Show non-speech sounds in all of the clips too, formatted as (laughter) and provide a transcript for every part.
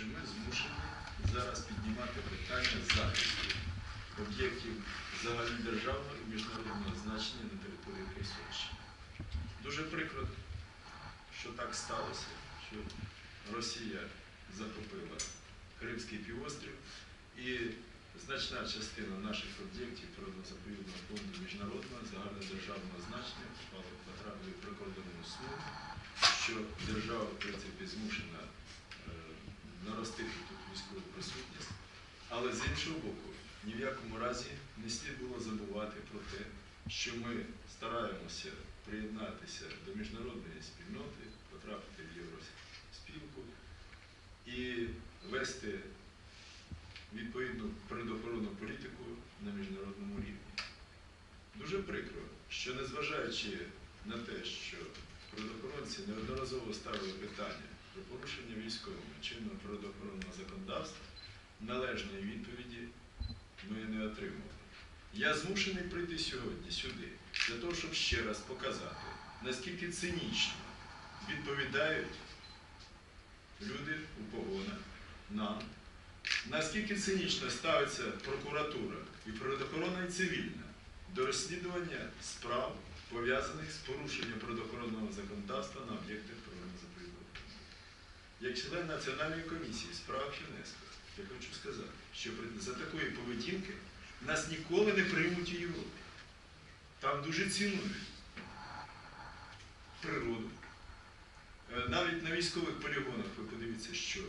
що ми змушені зараз піднімати питання захисту об'єктів загальнодержавного і міжнародного значення на території Херсонщини. Дуже прикро, що так сталося, що Росія захопила Кримський півострів і значна частина наших об'єктів природно-заповідного міжнародного загальнодержавного значення потрапили в прикордонну смугу, що держава, в принципі, змушена наростити тут військову присутність. Але з іншого боку, ні в якому разі не слід було забувати про те, що ми стараємося приєднатися до міжнародної спільноти, потрапити в Євроспілку і вести відповідну природоохоронну політику на міжнародному рівні. Дуже прикро, що незважаючи на те, що природоохоронці неодноразово ставили питання про порушення військовими чинного природоохоронного законодавства, належної відповіді ми не отримали. Я змушений прийти сьогодні сюди для того, щоб ще раз показати, наскільки цинічно відповідають люди у погонах нам, наскільки цинічно ставиться прокуратура і природоохорона і цивільна до розслідування справ, пов'язаних з порушенням природоохоронного законодавства на об'єктах. Як член Національної комісії з прав ЮНЕСКО, я хочу сказати, що за такої поведінки нас ніколи не приймуть у Європі. Там дуже цінують природу. Е, Навіть на військових полігонах ви подивіться, що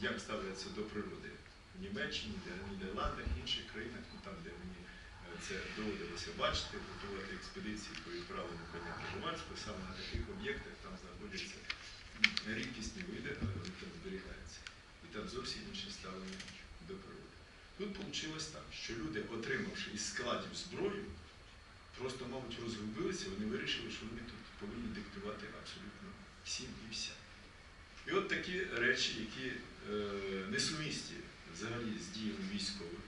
як ставляться до природи в Німеччині, в Нідерландах, інших країнах, ну там, де мені е, це доводилося бачити, готувати експедиції по відправленню коня Пржевальського, саме на таких об'єктах там знаходяться рідкісні види, але вони там зберігаються. І там зовсім інше ставлення до природи. Тут вийшло так, що люди, отримавши із складів зброю, просто, мабуть, розгубилися, вони вирішили, що вони тут повинні диктувати абсолютно всім і вся. І от такі речі, які е, несумісті взагалі з діями військових,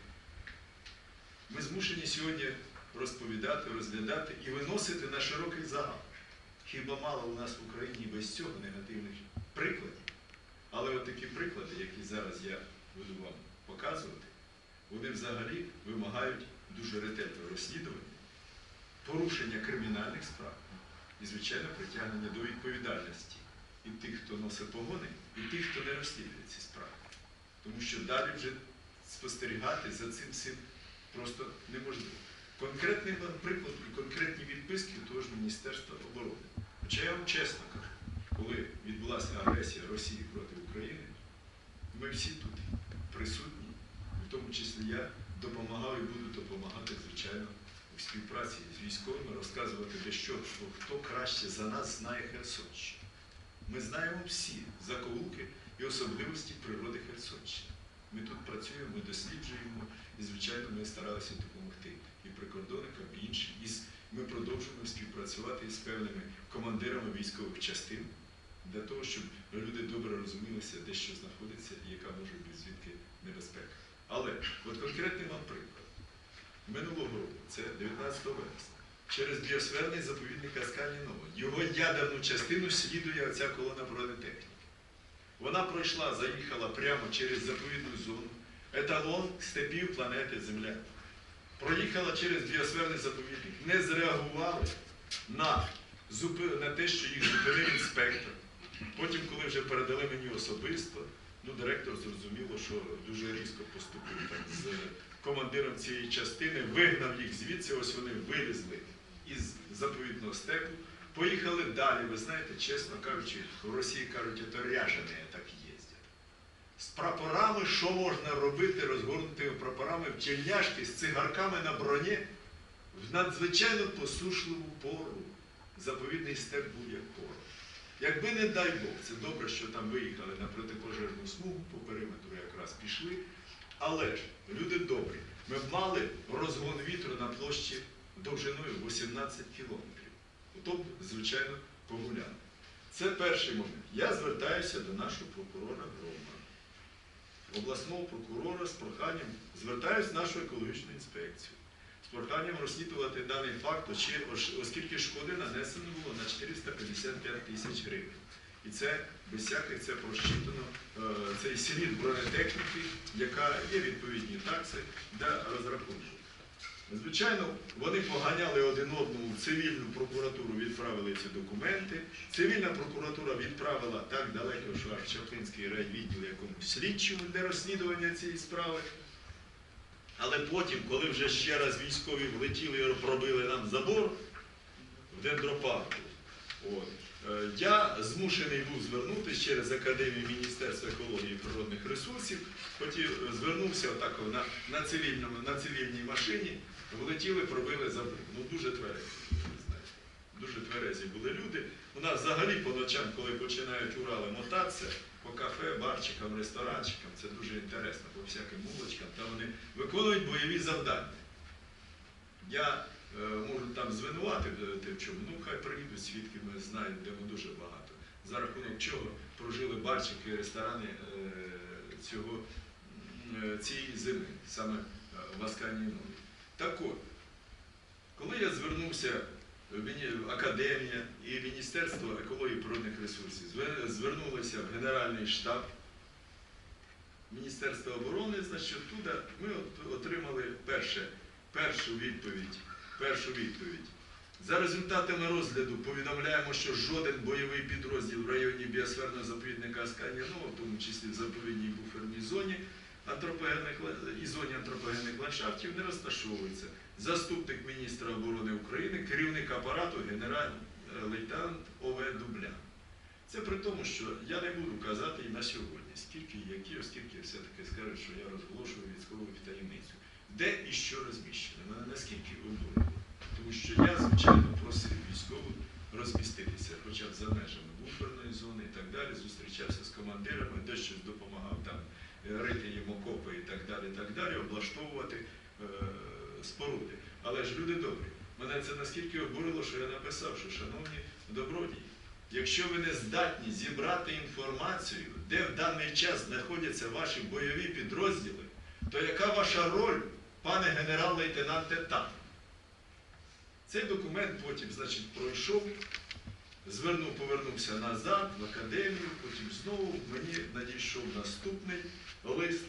ми змушені сьогодні розповідати, розглядати і виносити на широкий загал. Хіба мало у нас в Україні без цього негативних прикладів? Але от такі приклади, які зараз я буду вам показувати, вони взагалі вимагають дуже ретельного розслідування, порушення кримінальних справ і, звичайно, притягнення до відповідальності і тих, хто носить погони, і тих, хто не розслідує ці справи. Тому що далі вже спостерігати за цим всім просто неможливо. Конкретний приклад і конкретні відписки того ж Міністерства оборони. Вам чесно кажу, коли відбулася агресія Росії проти України, ми всі тут присутні, в тому числі я допомагав і буду допомагати, звичайно, у співпраці з військовими, розказувати, де що, хто, краще за нас знає Херсонщину. Ми знаємо всі закоулки і особливості природи Херсонщини. Ми тут працюємо, ми досліджуємо, і, звичайно, ми старалися допомогти і прикордонникам, і іншим. Ми продовжуємо співпрацювати із певними командирами військових частин для того, щоб люди добре розумілися, де що знаходиться і яка може бути звідки небезпека. Але от конкретний вам приклад. Минулого року, це 19 вересня, через біосферний заповідник Аскані Нова, його ядерну частину слідує оця колона бронетехніки. Вона пройшла, заїхала прямо через заповідну зону, еталон степів планети Земля. Проїхала через біосферний заповідник, не зреагували на, на те, що їх зупинив інспектор. Потім, коли вже передали мені особисто, ну, директор зрозуміло, що дуже різко поступив так, з командиром цієї частини, вигнав їх звідси, ось вони вилізли із заповідного степу, поїхали далі. Ви знаєте, чесно кажучи, в Росії кажуть, це ряжені так їздять. З прапорами, що можна робити, розгорнутими прапорами в тільняшки, з цигарками на броні в надзвичайно посушливу пору. Заповідний степ був як пору. Якби не дай Бог, це добре, що там виїхали на протипожежну смугу, по периметру якраз пішли. Але ж, люди добрі, ми мали розгон вітру на площі довжиною 18 кілометрів. Ото б, звичайно, погуляли. Це перший момент. Я звертаюся до нашого прокурора Грома, обласного прокурора з проханням, звертаюся в нашу екологічну інспекцію, з проханням розслідувати даний факт, оскільки шкоди нанесено було на 455 тисяч гривень. І це без всяких це просчитано цей слід бронетехніки, яка є відповідні такси для розрахунку. Звичайно, вони поганяли один одному в цивільну прокуратуру, відправили ці документи. Цивільна прокуратура відправила так далеко, що аж Чаплинський райвідділ якомусь слідчому для розслідування цієї справи. Але потім, коли вже ще раз військові влетіли і пробили нам забор в дендропарку, от, е, я змушений був звернутися через Академію Міністерства екології і природних ресурсів. Хотів, е, звернувся отак на, на, цивільному, на цивільній машині, влетіли, пробили забор. Ну дуже тверезі. Дуже тверезі були люди. У нас взагалі по ночам, коли починають Урали мотатися, по кафе, барчикам, ресторанчикам, це дуже інтересно, по всяким вуличкам, там вони виконують бойові завдання. Я е, можу там звинуватити тим, чому, ну хай приїдуть свідки, ми знаємо, де ми дуже багато. За рахунок чого прожили барчики, ресторани е, цього, е, цієї зими, саме е, в Асканії. Так от, коли я звернувся в Академія і Міністерство екології і природних ресурсів, зве- звернулися в Генеральний штаб Міністерства оборони, значить, туди ми отримали перше, першу відповідь. Першу відповідь. За результатами розгляду повідомляємо, що жоден бойовий підрозділ в районі біосферного заповідника Асканія-Нова, в тому числі в заповідній буферній зоні антропогенних і зоні антропогенних ландшафтів, не розташовується. Заступник міністра оборони України, керівник апарату генерал-лейтенант ОВ Дублян. Це при тому, що я не буду казати і на сьогодні, скільки які, оскільки все-таки скажуть, що я розголошую військову таємницю. Де і що розміщено? Мене наскільки обурило. Тому що я, звичайно, просив військових розміститися, хоча б за межами буферної зони і так далі, зустрічався з командирами, дещо допомагав там е, рити їм окопи і так далі, так далі, облаштовувати е, споруди. Але ж люди добрі. Мене це наскільки обурило, що я написав, що шановні добродії, якщо ви не здатні зібрати інформацію, де в даний час знаходяться ваші бойові підрозділи, то яка ваша роль, пане генерал-лейтенанте, там? Цей документ потім, значить, пройшов, звернув, повернувся назад в академію, потім знову мені надійшов наступний лист.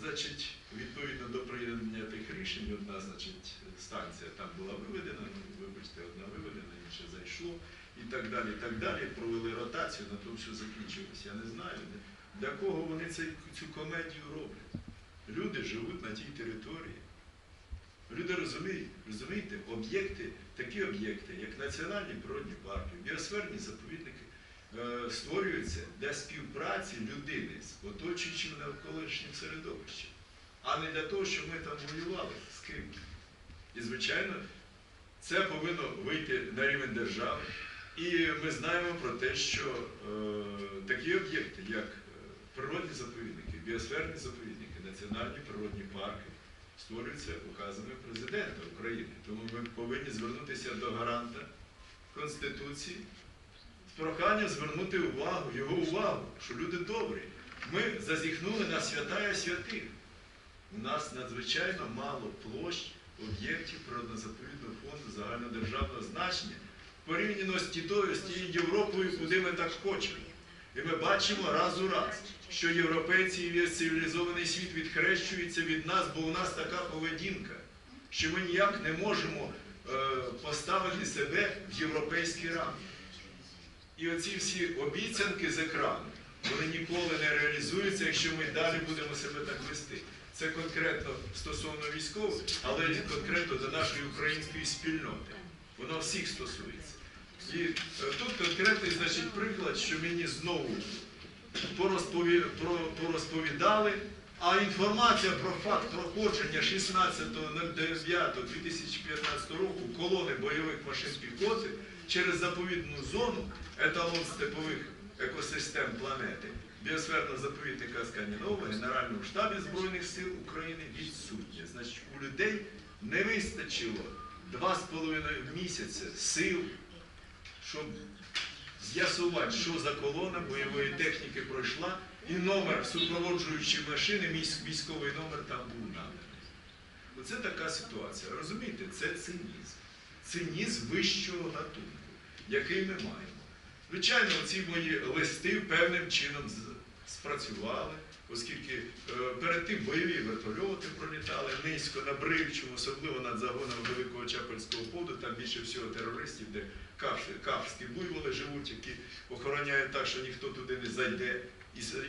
Значить, відповідно до прийнятих рішень, одна, значить, станція там була виведена, ну, вибачте, одна виведена, інша зайшло, і так далі, і так далі. Провели ротацію, на тому все закінчилось. Я не знаю, для кого вони цей, цю комедію роблять. Люди живуть на тій території. Люди розуміють, розумієте, об'єкти, такі об'єкти, як національні природні парки, біосферні заповідники, створюються для співпраці людини з оточуючим навколишнім середовищем, а не для того, щоб ми там воювали з ким. І, звичайно, це повинно вийти на рівень держави. І ми знаємо про те, що е, такі об'єкти, як е, природні заповідники, біосферні заповідники, національні природні парки, створюються указами президента України. Тому ми повинні звернутися до гаранта Конституції з проханням звернути увагу, його увагу, що люди добрі. Ми зазіхнули на святая святих. У нас надзвичайно мало площ об'єктів природно-заповідного фонду загальнодержавного значення порівняно з тітою, з тією Європою, куди ми так хочемо. І ми бачимо раз у раз, що європейці і весь цивілізований світ відхрещуються від нас, бо у нас така поведінка, що ми ніяк не можемо е, поставити себе в європейські рамки. І оці всі обіцянки з екрану, вони ніколи не реалізуються, якщо ми далі будемо себе так вести. Це конкретно стосовно військових, але і конкретно до нашої української спільноти. Воно всіх стосується. І е, тут конкретний значить, приклад, що мені знову порозпові- порозповідали, а інформація про факт проходження 16.09.2015 року колони бойових машин піхоти через заповідну зону еталон степових екосистем планети біосферного заповідника Скандинова в Генеральному штабі Збройних сил України відсутня. Значить, у людей не вистачило два з половиною місяця сил, щоб з'ясувати, що за колона бойової техніки пройшла, і номер супроводжуючої машини, військовий номер там був наданий. Оце така ситуація. Розумієте, це цинізм. Цинізм вищого гатунку, який ми маємо. Звичайно, ці мої листи певним чином спрацювали, оскільки е, перед тим бойові вертольоти пролітали низько на Бривчому, особливо над загоном Великого Чапельського поду, там більше всього терористів, де кафські буйволи живуть, які охороняють так, що ніхто туди не зайде,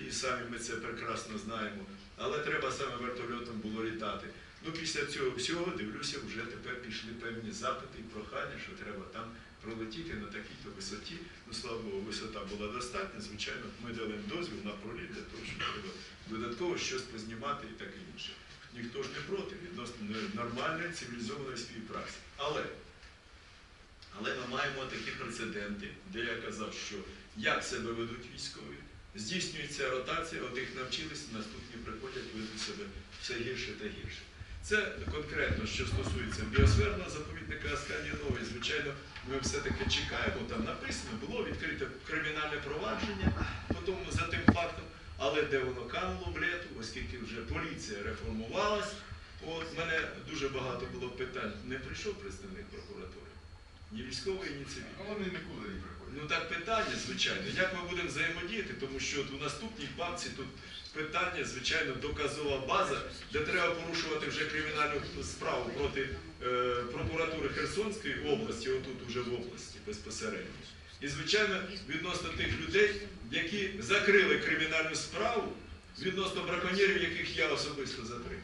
і самі ми це прекрасно знаємо. Але треба саме вертольотом було літати. Ну, після цього всього, дивлюся, вже тепер пішли певні запити і прохання, що треба там пролетіти на такій-то висоті. Ну, слава Богу, висота була достатня. Звичайно, ми дали дозвіл на проліт для того, щоб треба додатково щось познімати і таке інше. Ніхто ж не проти відносно нормальної цивілізованої співпраці. Але, але ми маємо такі прецеденти, де я казав, що як себе ведуть військові, здійснюється ротація, одних навчилися, наступні приходять, ведуть себе все гірше та гірше. Це конкретно, що стосується біосферного заповідника Асканії Нової. Звичайно, ми все-таки чекаємо, там написано, було відкрите кримінальне провадження потім за тим фактом, але де воно кануло в лету, оскільки вже поліція реформувалась, от мене дуже багато було питань. Не прийшов представник прокуратури, ні військової, ні цивільної. А вони нікуди не приходять. Ну так питання, звичайно, як ми будемо взаємодіяти, тому що от у наступній папці тут питання, звичайно, доказова база, де треба порушувати вже кримінальну справу проти е, прокуратури Херсонської області, отут уже в області безпосередньо. І, звичайно, відносно тих людей, які закрили кримінальну справу відносно браконьєрів, яких я особисто затримав.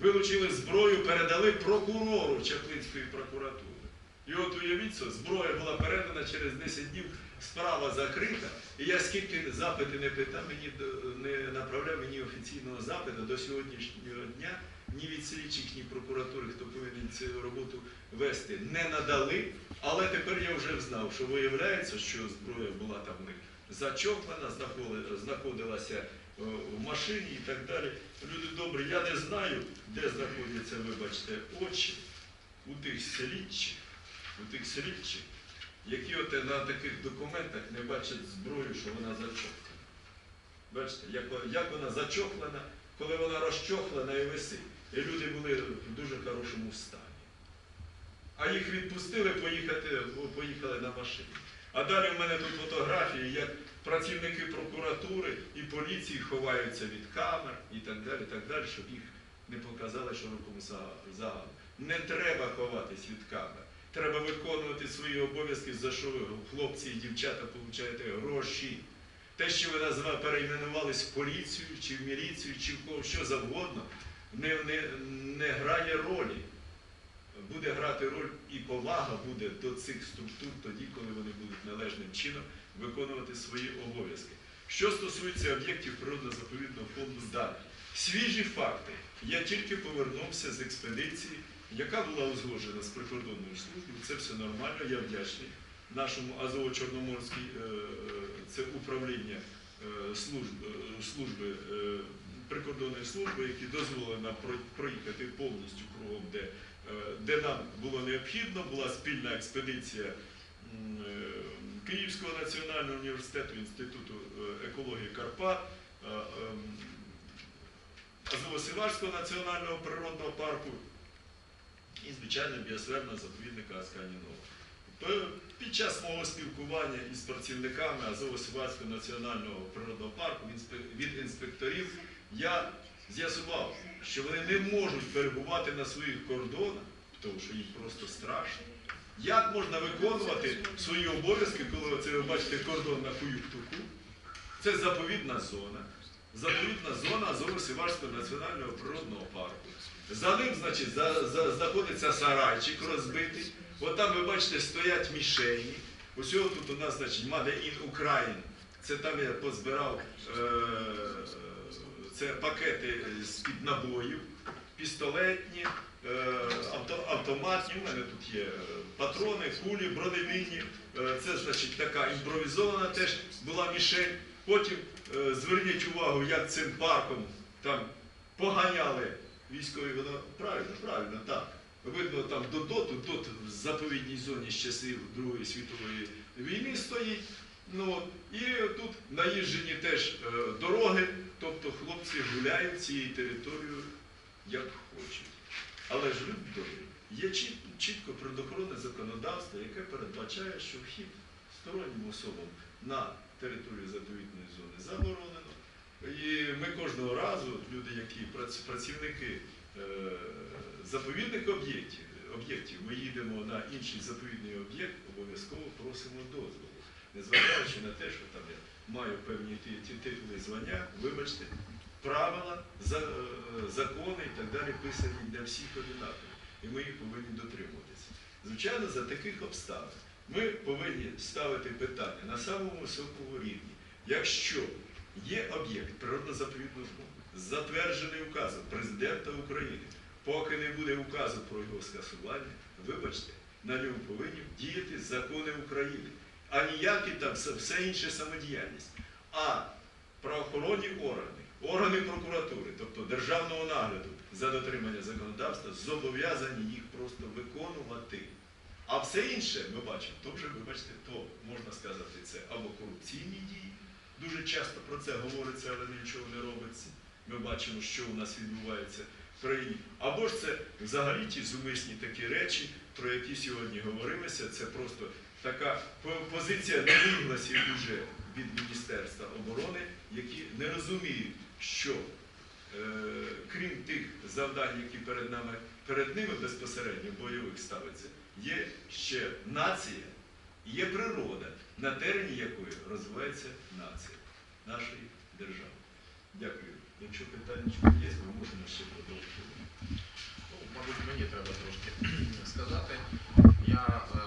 Вилучили зброю, передали прокурору Чаплинської прокуратури. І от уявіть, це, зброя була передана через 10 днів, справа закрита. І я скільки запити не питав, мені не направляв мені офіційного запиту до сьогоднішнього дня ні від слідчих, ні прокуратури, хто повинен цю роботу вести, не надали. Але тепер я вже знав, що виявляється, що зброя була там зачоплена, знаходилася е, в машині і так далі. Люди добрі, я не знаю, де знаходяться, вибачте, очі у тих слідчих, у тих слідчих, які от на таких документах не бачать зброю, що вона зачохлена. Бачите, як, як вона зачохлена, коли вона розчохлена і висить. І люди були в дуже хорошому стані. А їх відпустили поїхати, поїхали на машині. А далі в мене тут фотографії, як працівники прокуратури і поліції ховаються від камер і так далі, так далі, щоб їх не показали широкому за- загалу. Не треба ховатись від камер. Треба виконувати свої обов'язки, за що ви, хлопці і дівчата, получаєте гроші. Те, що ви назва перейменувались в поліцію, чи в міліцію, чи в кого що завгодно, не, не, не грає ролі. Буде грати роль і повага буде до цих структур тоді, коли вони будуть належним чином виконувати свої обов'язки. Що стосується об'єктів природно-заповідного фонду далі. Свіжі факти. Я тільки повернувся з експедиції, яка була узгоджена з прикордонною службою. Це все нормально, я вдячний нашому Азово-Чорноморській е, це управління е, служб, е, служби е, прикордонної служби, які дозволили нам проїхати повністю кругом, де, е, де нам було необхідно. Була спільна експедиція е, Київського національного університету, Інституту е, екології Карпат, е, ем, Азово-Сиварського національного природного парку і, звичайно, біосферного заповідника Асканінова. Під час мого спілкування із працівниками Азово-Сиварського національного природного парку від інспекторів я з'ясував, що вони не можуть перебувати на своїх кордонах, тому що їм просто страшно. Як можна виконувати свої обов'язки, коли оце ви бачите кордон на Куюктуку? Це заповідна зона. Заповідна зона Азово-Сиварського національного природного парку. За ним, значить, за, за, знаходиться сарайчик розбитий. От там ви бачите, стоять мішені. Усього тут у нас, значить, Made in Ukraine. Це там я позбирав е, це пакети з-під набоїв, пістолетні, е, авто, автоматні. У мене тут є патрони, кулі, бронебійні. Е, це, значить, така імпровізована теж була мішень. Потім е, зверніть увагу, як цим парком там поганяли військові, воно правильно, правильно, так. Видно, там до доту, дот в заповідній зоні з часів Другої світової війни стоїть. Ну, і тут наїжджені теж е, дороги, тобто хлопці гуляють цією територією як хочуть. Але ж люди добрі, є чіт- чітко природоохоронне законодавство, яке передбачає, що вхід стороннім особам на територію заповідної зони заборонено. кожного разу, люди, які прац- працівники е, заповідних об'єктів, об'єктів, ми їдемо на інший заповідний об'єкт, обов'язково просимо дозволу. Незважаючи на те, що там я маю певні ті, титули звання, вибачте, правила, е, закони і так далі писані для всіх одинакові. І ми їх повинні дотримуватися. Звичайно, за таких обставин ми повинні ставити питання на самому високому рівні. Якщо є об'єкт природно-заповідного фонду, затверджений указом президента України, поки не буде указу про його скасування, вибачте, на ньому повинні діяти закони України, а ніякі там все, інше самодіяльність. А правоохоронні органи, органи прокуратури, тобто державного нагляду за дотримання законодавства, зобов'язані їх просто виконувати. А все інше ми бачимо, то вже, вибачте, то можна сказати, це або корупційні дії. Дуже часто про це говориться, але нічого не робиться. Ми бачимо, що у нас відбувається в країні. Або ж це взагалі ті зумисні такі речі, про які сьогодні говорилося. Це просто така позиція невигласів уже від Міністерства оборони, які не розуміють, що е, крім тих завдань, які перед нами перед ними безпосередньо бойових ставиться, є ще нація, є природа, на терені якої розвивається нація нашої держави. Дякую. Якщо питання є, ми можемо ще продовжити. Ну, мабуть, мені треба трошки (clears throat) сказати. Я е,